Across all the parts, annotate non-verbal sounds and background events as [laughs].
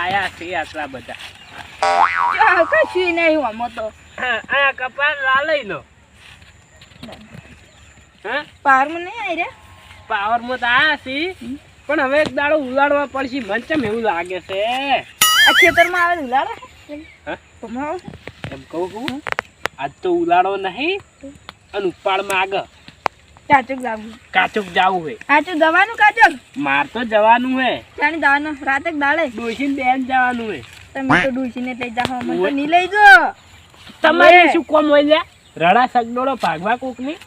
આયા છે આટલા બધા? કશું નહીં આમાં તો. આ કપાસ લાલઈ નો. હા? નહીં આવી રહ્યા પાવરમાં તો આયા છે. પણ હવે એક દાડો ઉલાડવા પડશે. મને ચમ એવું લાગે છે? આ ખેતરમાં આવે ઉલાડે એમ કહું કહું આજ તો ઉલાડો નહીં. અને ઉપાડમાં આગળ. ચાચુક જાવું કાચુક જાવું હે. કાચુક જવાનું કાચુક માર તો જવાનું હે. ચાણી દવાનું. રાતે દાડે ડોશીને બેન જવાનું હે. તમે તો ડોશીને લઈ જાઓ. મને તો નહીં લઈ જો. તમારે શું કોમ હોય લે? રડા સગડોળો ભાગવા કોકની?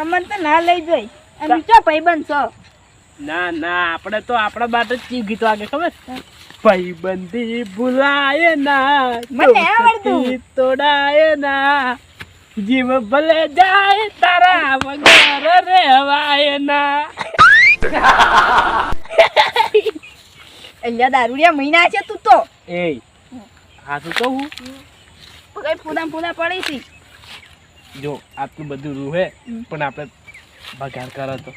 અમને તો ના લઈ જોઈ. અને ચો ભાઈબંધ છો. ના ના આપણે તો આપણા બાટ જ ચીવ ગીતો આગે ખબર? ભાઈબંધી ભૂલાય ના મને આવડતું. તોડાય ના. જીવ ભલે જાય તારા વગર રેવાય ના અહીંયા દારૂડિયા મહિના છે તું તો. એ હા શું કહું? કઈ ફૂદા ફૂદા પડી છે જો આટલું બધું રૂહે પણ આપણે બગાડ કરો તો.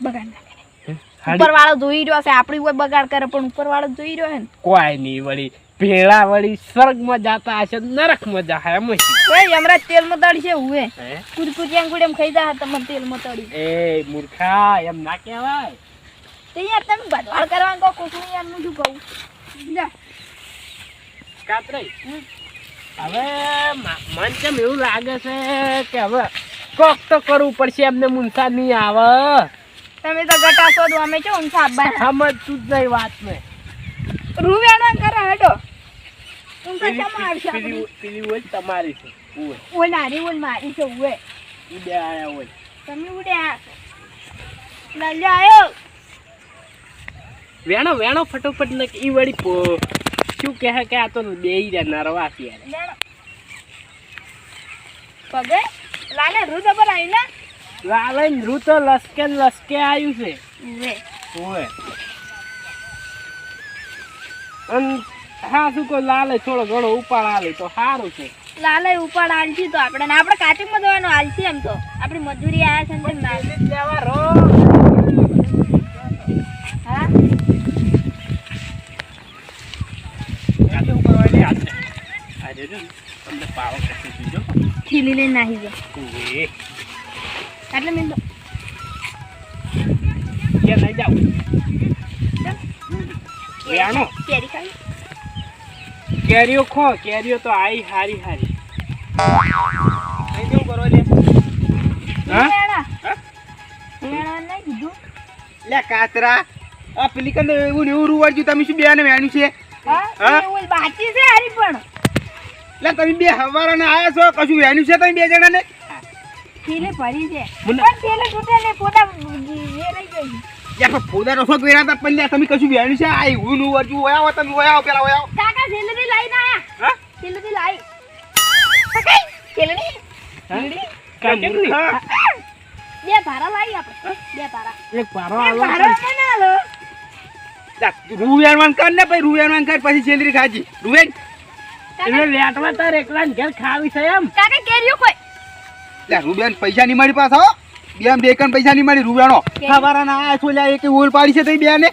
બગાડ ના ઉપર વાળો જોઈ રહ્યો છે આપણી કોઈ બગાડ કરે પણ ઉપર વાળો જોઈ રહ્યો છે ને. કોઈ નહીં વળી. ભેળા વળી સ્વર્ગમાં જાતા હશે નરકમાં જા હે હશે. ઓય હમણાં તેલમાં તળશે હુએ. હે? કુરકુરિયા ગુડેમ ખાઈ જા તમે તેલમાં તળી. એ મૂર્ખા એમ ના કહેવાય. તે યાર તમે બદવાળ કરવા કહો કોકનું યાર હું શું કહું? જા. કાતરાઈ હવે મ- મન કેમ એવું લાગે છે કે હવે કોક તો કરવું પડશે એમને મુનસા નહીં આવે. તમે તો ગટા શોધો અમે છો ઊંચા આબ્બા સમજતું જ નહીં વાત ને રૂવેણા કરે હેડો. તું પેલી- શેમાં આવશે પેલી ઓલ તમારી છે ઉવે. ઓય નારી ઓલ મારી છે ઉવે. ઉડે આયા હોય. તમે ઉડ્યા લાલ્યા આયો. વેણો વેણો ફટોફટ ને ઈ વળી પો- શું કહે કે આ તો બેહી રે નરવા છે પગે? લાલે રૂ જબર આવી ને લાલે રૂ તો લસકે લસકે આવ્યું છે. ઉવે. ઓય અન હા શું કોઈ લાલે થોડો ઘણો ઉપાડ આલે તો સારું છે. લાલે ઉપાડ આલશી તો આપણે આપણે કાચકમાં જવાનું આલશી એમ તો. આપણી મજૂરી આયા છે ને લેવા રો. હા? ખીલી લઈને નાહી જો. એટલે મેં તો નહીં જાવ વેણો કેરી ખાઈ. કેરીઓ ખો કેરીઓ તો આઈ હારી હારી. જવું કરવા દે હા? લેણા હા? લેણા નહીં કીધું. લે કાતરા આ પેલી કંદ એવું ને એવું રૂવાડ્યું તમે શું બે ને વેણ્યું છે? હા હા? એવું બાકી છે હારી પણ. લે તમે બે હવારા ને આયા છો કશું વેણ્યું છે તમે બે જણાને? ને ભરી છે પણ પેલે તૂટે ને પોતા વેરાઈ ગઈ. યા પણ ફોદા રસો પણ લ્યા તમે કશું વેણ્યું છે? આ હું નું વરજુ ઓયા તમે આવો પેલા ઓયા કાકા સેલરી લાઈને આયા. હા? જલેબી લઈ. કાકા જલેબી જલેબી કાંડી બે ભારા લઈ આપણે. બે ભારા. એક ભારો આલો ભારા. મને આલો. લા, વાન કર ને ભાઈ રૂ વાન કર પછી છેલ્લી ખાજી. રૂવેન એટલે લેટવા તાર એકલા ઘેર ખાવી છે એમ. કાકા કેરીઓ કોઈ લે રૂબેન પૈસા નહીં મારી પાસે હો. બે બેકન પૈસા ની મારી રૂવેણો ખબર ના આ છો લ્યા એક ઓલ પાડી છે તઈ બે ને?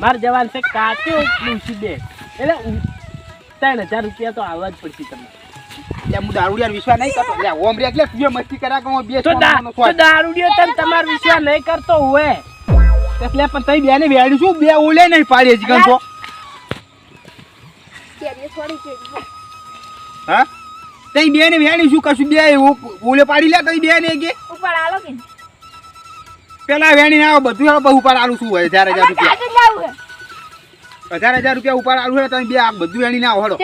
માર જવાન છે કાચો ડૂસી દે એટલે ત્રણ હજાર રૂપિયા તો આવવા જ પડશે તમને. લે હું દારૂડિયાર વિશ્વાસ નહીં કરતો. લે ઓમ રે એટલે તું મસ્તી કર્યા કરો બે તો દારૂડિયો તને તમારો વિશ્વાસ નહીં કરતો હોય એટલે પણ તઈ બે ને શું બે ઓલે નહીં પાડી કેરીઓ હા? તઈ બે ને વેણી શું કશું બે ઓલે પાડી લે તઈ બે ને કે? ઉપર આલો કે. પેલા વેણી ના આવો બધું બહુ ઉપર આલું શું હોય? હજાર હજાર રૂપિયા. હજાર હજાર રૂપિયા ઉપર આલું હોય તમે બે આ બધું વેણી ના આવો હળો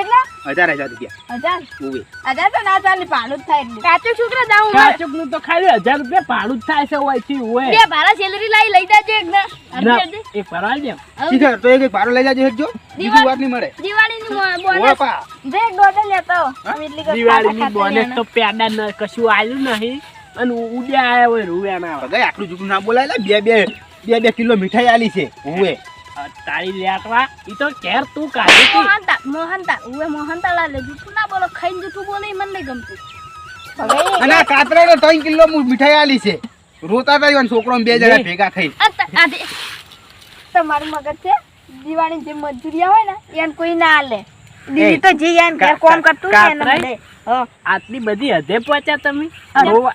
હજાર હજાર રૂપિયા. હજાર? ઓવે હજાર તો ના ચાલે ભાડું જ થાય એટલું. કાચું છોકરા જાઉં કાચું નું તો ખાલી હજાર રૂપિયા ભાડું જ થાય છે હોયથી હોય બે ભારા સેલરી લઈ લઈ જાજે એક ના. એક અડધી લઈ જાવ ઠીક છે તો એક એક ભાડો લઈ જાજો એક જો બીજું વાત નહીં મળે. બોનસ તો પેડા કશું આવ્યું નહીં. અને ઉડ્યા આયા હોય આટલું ના બોલાય બે બે બે બે કિલો મીઠાઈ આલી છે ઓવે તારી લેટવા ઈ તો ઘેર તું કાઢી હતી. મોહનતા મોહનતા ઉવે મોહનતા લાલે જૂઠું ના બોલો ખાઈને જૂઠું બોલે મને નહીં ગમતું. અને આ કાતરા ત્રણ કિલો મીઠાઈ આલી છે. રોતા ઈવન છોકરો ને બે જણા ભેગા થઈ. તમારું મગજ છે? દિવાળી જે મજૂરિયા હોય ને એને કોઈ ના લે દીદી તો જે ઘેર કોમ કરતું એને. આટલી બધી હદે પહોંચ્યા તમે?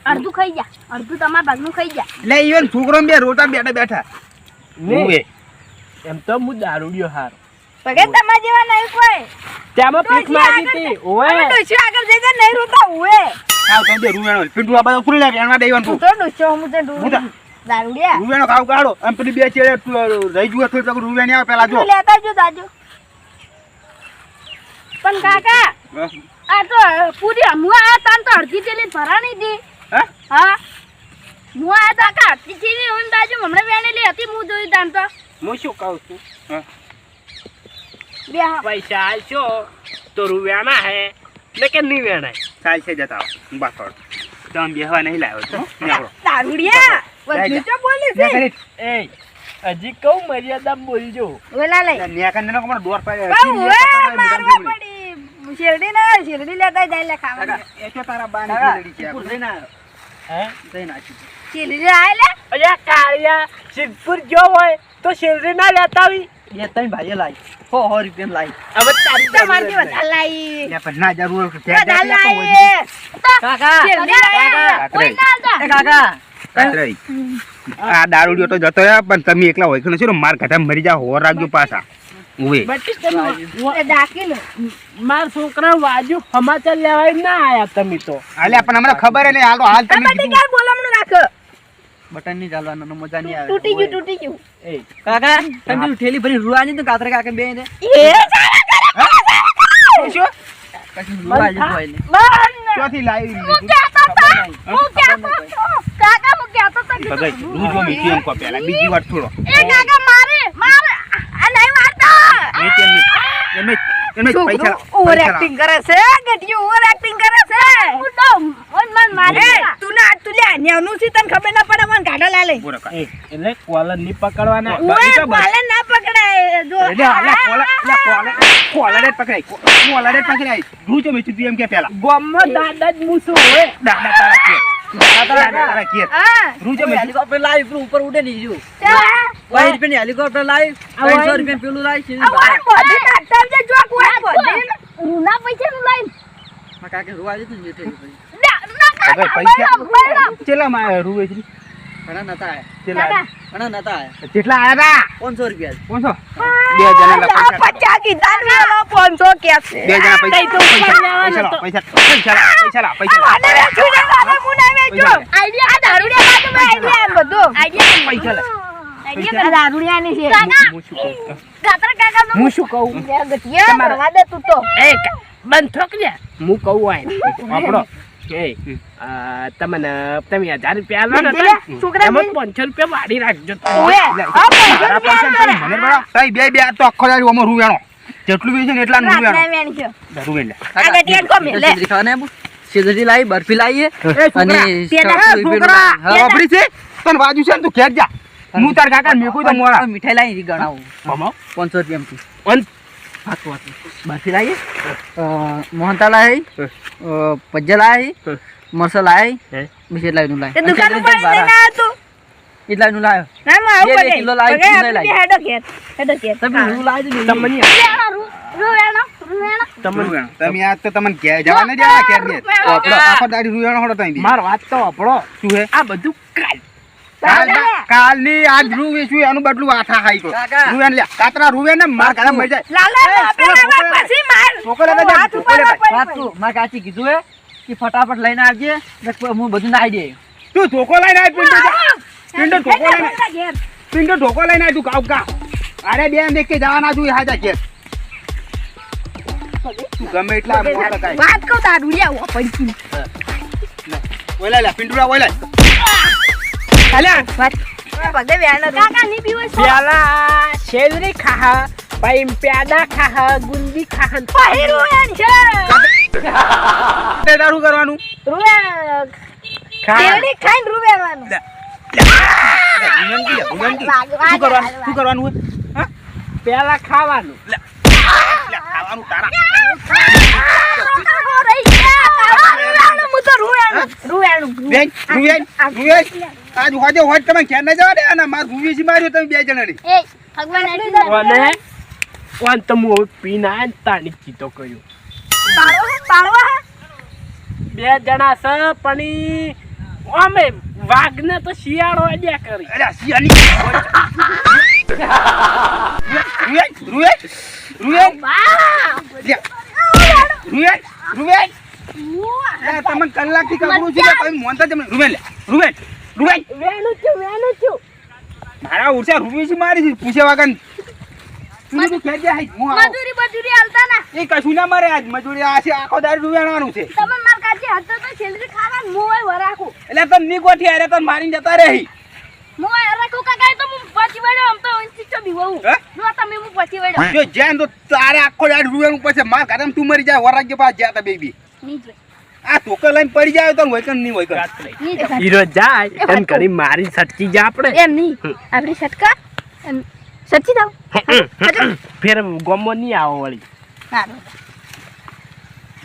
અડધું ખાઈ ગયા. અડધું તમારા ભાગનું ખાઈ ગયા. એટલે ઈવન છોકરો બે રોતા બેઠા બેઠા. ને, એમ તો હું દારૂડિયો હારો. પગે તમારા જેવા નહીં કોઈ પીઠ મારી હતી. આગળ જઈને નહીં રોતા બે રૂવેણો પિન્ટુ આ બધા ઉકળી લે એમાં દેવાનું તો. ડોશો હું તો હું તો- દારૂડિયા રૂવેનો ખાવ કાઢો. આમ પેલી બે ચેડે રહી જુએ થોડી તક રૂવે આવે પેલા જો. લેતા જો દાજો પણ કાકા આ તો પૂરી હું આ તાન તો અડધી ચેલી ભરા નહીં દી. હા? હું? આ તા કા અડધી હું બાજુ હમણાં વેણેલી હતી હું જોઈ તાન તો. હું શું કહું છું? બે હા. પૈસા આલશો તો રૂવ્યાના હે લેકિન નહીં વેણાય? ચાલશે જતા આવો. બસ હવે. તમે બેહવા નહીં લાવ્યો છો. દારૂડિયા! વધુ જા. બોલી છે. એ હજી કહું મર્યાદા બોલજો. ઓલા લઈ. ન્યા કરીને કોણ દોર પાડે? મારવા શેરડી ના શેરડી લેતા જાય લે ખાવા કાકા, એ તો તારા બાની શેરડી છે. આપણે. હે? શેરડી આય લે. અલ્યા કાળિયા સિદ્ધપુર જો હોય તો શેરડી ના લેતા આવી. હવે તારી વધારે લાઈ. ના. લાઈ. શેરડી. કોઈ ના આલતા. કાતરાઈ. આ દારૂડિયો તો જતો રહ્યા પણ તમે એકલા હોય કે શું માર ઘટા મરી જાવ હોર રાખજો પાછા. ઉવે. મારા છોકરા વાજુ સમાચાર ના આયા તમે તો. આલ્યા પણ અમને ખબર નહીં. હાલ તો હાલ તમે કીધું. ક્યાં બોલામણું રાખો? બટન નહીં ચાલવાનું મજા નહીં આવે. તૂટી ગયું તૂટી ગયું. એ કાકા તમે ઠેલી ભરી રૂવાની તો કાતરે કાકા બે ને. એ શું? પછી રૂવા જેવું હોય ને બંધ. લાવી? હું કહેતો તો, હું કહેતો કાકા હું કહેતો તો કે રૂજો મીઠી એમ કહો પહેલા. બીજી વાર છોડો. એ કાકા મારે મારે આ નહીં મારતા! મેં તેમ એમ પૈસા ઓવર એક્ટિંગ કરે છે ગટિયું ઓવર એક્ટિંગ કરે છે હું ઓન મન મારે તું ના તું લે ન્યાનું સી તને ખબર ના પડે મને ગાડા લાલે બોલો કાકા. એ, એટલે કોલર નહીં પકડવાના. પાલે ના પકડાય જો એટલે કોલર- કોલર- કોલર પકડાય. કોલર પકડાય. રૂજો ચમે તું એમ કે પેલા ગોમમાં દાદા જ મૂસો હોય દાદા તારા. હેલિકોપ્ટર લાવી પેલું ઉપર ઉડે નહીં જો ચા. બાવીસ રૂપિયાની હેલિકોપ્ટર લાવી ત્રણસો રૂપિયા પેલું રૂના પૈસા નું કાકા રૂવા જતું ને પૈસા છે? ઘણા નતા આયા. ચેલા. ઘણા નતા આયા. કેટલા આયા તા? પાંચસો રૂપિયા. પાંચસો? બે જણાના પૈસા. પચાસ કીધા ને કે છે બે જણા પૈસા. તઈ તો ઉપર પૈસા લેવાના લાવો, તો. પૈસા પૈસા પૈસા પૈસા લાવો. મને વેચું ને મારે હું ના વેચું પૈસા આઈડિયા આ દારૂડિયા બાજુમાં આઈડિયા એમ આઈડિયા પૈસા લે. આઈડિયા દારૂડિયાની છે હું શું કહું? કાતરા કાકા હું શું કહું? ગટિયા તમારા- દે તું તો. એ બંધ થોક લે હું કહું [laughs] હોય આપણો. તમને તમે હજાર રૂપિયા ને છોકરા પાંચસો રૂપિયા વાળી રાખજો. ને બે બે આ તો આખો દાડી આમાં રૂવેણો. જેટલું વેચે ને એટલાનું રાતના રૂવેણો. વેણ છે. લે, સિંદરી લાવી બરફી લાવીએ છોકરા, અને લાવી. વાપરી છે? તને બાજુ છે ને તું ઘેર જા. હું. તાર કાકા મેકું તો. આ મીઠાઈ લાવી ગણાવું. મામા, પાંચસો રૂપિયામાંથી અન- હાથું હાથું બરફી લાવીએ મોહનતા લાવી પજ્જા લાવી. મરસા લાવી હે? બીજે લાવીનું તે લાવી દુકાન ઉપર આવ્યો તું. એટલાનું લાવ્યો ના માં આવું પડે કિલો લાવી, લાવી. હેડો ઘેર હેડો ઘેર. તમે હું. લાવી દઉં તમને રૂવેણા, રૂ- રૂવેણા, રૂવેણા. તમને રૂવેણ. તમે આજ તો તમને ઘેર જવા નહીં દેવાના ઘેર ઘેર. આપણો આખો દાડી રૂવેણો હળો તમે માર વાત તો આપણો શું હે? આ બધું કાલ કાલ કાલની આજ રૂ વેચ્યું એનું બદલું આ ખાઈ ગયો. કાકા. લે. કાતરા રૂવેણ ને માર કાકા મરી જાય. લાલા એ, બાપે છોકરા, લાવા છોકરા. પછી માર છોકરા લેતા હાથ છોકરા ઉપાડવા લેતા. પડી કાચી કીધું હે કે ફટાફટ લઈને આવજે હું બધું નાઈ દે તું ધોકો લઈને પિંડો પિંડો ધોકો લઈને. પડી. ધોકો લઈને આય તું કાવ કા. અરે બેન દેખ કે જવાના છું હાજા ઘેર. તું ગમે એટલા મોટા કાંઈ. વાત કહું તારું લે આવો પડી ઓલા લે, પિંડુડા ઓલા. વાત પગે વેણ કાકા ની પીવો પેલા શેરડી ખાહા પછી પ્યાદા ખાહા ગુંદી ખાહા. ને પછી છે. તે તારું કરવાનું. રૂવે ખા. ખાઈને વિનંતી વિનંતી. શું કરવાનું શું કરવાનું હોય? પેલા ખાવાનું. લે, ખાવાનું તારા. આજ હોજે હોજ તમે ઘેર ના જવા દે અને માર ભૂવી સી માર્યો તમે બે જણાની. એ ભગવાન કોણ તમે હવે પીને આયા ને કર્યો. બે જણા છે પણ અમે વાઘને તો શિયાળો અડ્યા કરી. અરે સિયાની રૂબેન રૂબેન રૂબેન લે. રૂબેન રૂબેન લે, તમે કલાકથી કબરું છે તમે મોનતા જમને રૂબેન લે રૂબેન રૂબેન વેણું છું વેણું છું મારા ઉરસા રૂબી સી મારી છે પૂછે વાગન. મજૂરી મજૂરી હાલતા ના એ કશું ના મરે આજ મજૂરી આ છે આખો દારૂ રૂવેણવાનું છે તમે માર કાચી હતો તો છેલ્લી ખાવા હોય વરાખું એટલે તને ની ગોઠી અરે તને મારી જતા રહી હું વરાખું કાકા પછી વળ્યો આમ તો ઈચ્છો બીવું હે? જો તમે હું પછી વળ્યો. જો જ્યાં તો તારે આખો દારૂ રૂવેણું પછી માર ઘરે તું મરી જાય વરાગ્ય પાસ જ્યાં તા બેબી આ ટોકર લઈને પડી જાય તો વૈકન નહીં વૈકન હીરો જાય એમ કરી મારી સટકી જા આપણે. એમ નહીં. આપણી સટકા એમ દાવ ફેર ગમો નહીં આવો વળી. સારું.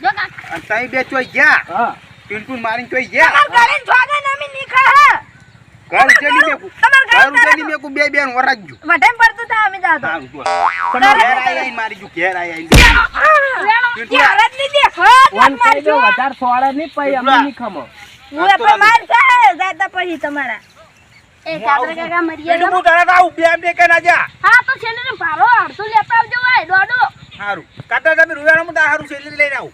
જો કાકા. તઈ બે ચોઈ ગયા. હા. પિન્ટુન મારીને ચોઈ ગયા. તમાર ઘરે જોગા નામી નીકળે ઘર ઉજેની મેકું. તમાર ઘરે ઉજેની મેકું બે બેન વરાગજો વટાઈમ પડતું તા અમે જાતો. ઘેર આઈ મારી જો ઘેર આઈ વન દો અમે ખમો હું પણ માર છે જાતા પછી તમારા. એ કાતરા કાકા કે ના જા. હા તો છેલ્લે ને ભારો અડધો લેતા આવજો હોય દોડો. સારું. કાતા તમે રૂવેણું હું તાર હારું લઈને આવું.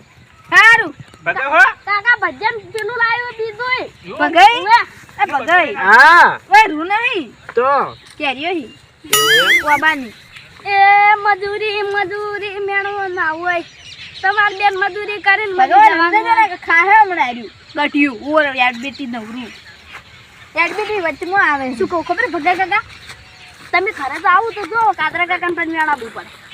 સારું. હો? કાકા ભજન પેલું લાવ્યો બીજું ભગાઈ? એ ભગાઈ? હા. ઓય રૂ નહીં. તો? કેરીઓ હી. કોબાની એ મજૂરી મજૂરી મેણો ના હોય. તમાર બેન મજૂરી કરીને મરી ભગવાન જવાનું. સમજે જરા કે ખાહે હમણાં આર્યું. ગઠિયું ઓર યાદ બેટી નવરું. યાદ બેટી વચમાં આવે. શું કહું ખબર ભગા કાકા? તમે ખરે તો આવું તો જો કાતરા કાકા પણ મેળાવું પડે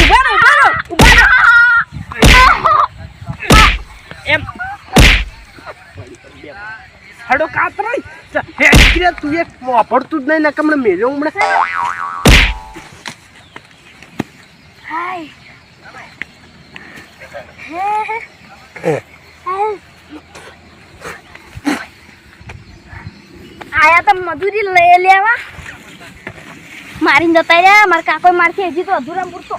ઊભા રહો ઊભા રહો ઊભા રહો એમ હડો કાતરાય. હે દીકરી, તું એક વાપરતું જ નહીં ને કમણે મેલ્યો હાય. આયા તો મજૂરી લઈ લેવા. મારીને જતા રહ્યા મારા કાકો મારથી હજી તો અધૂરા પૂરતો.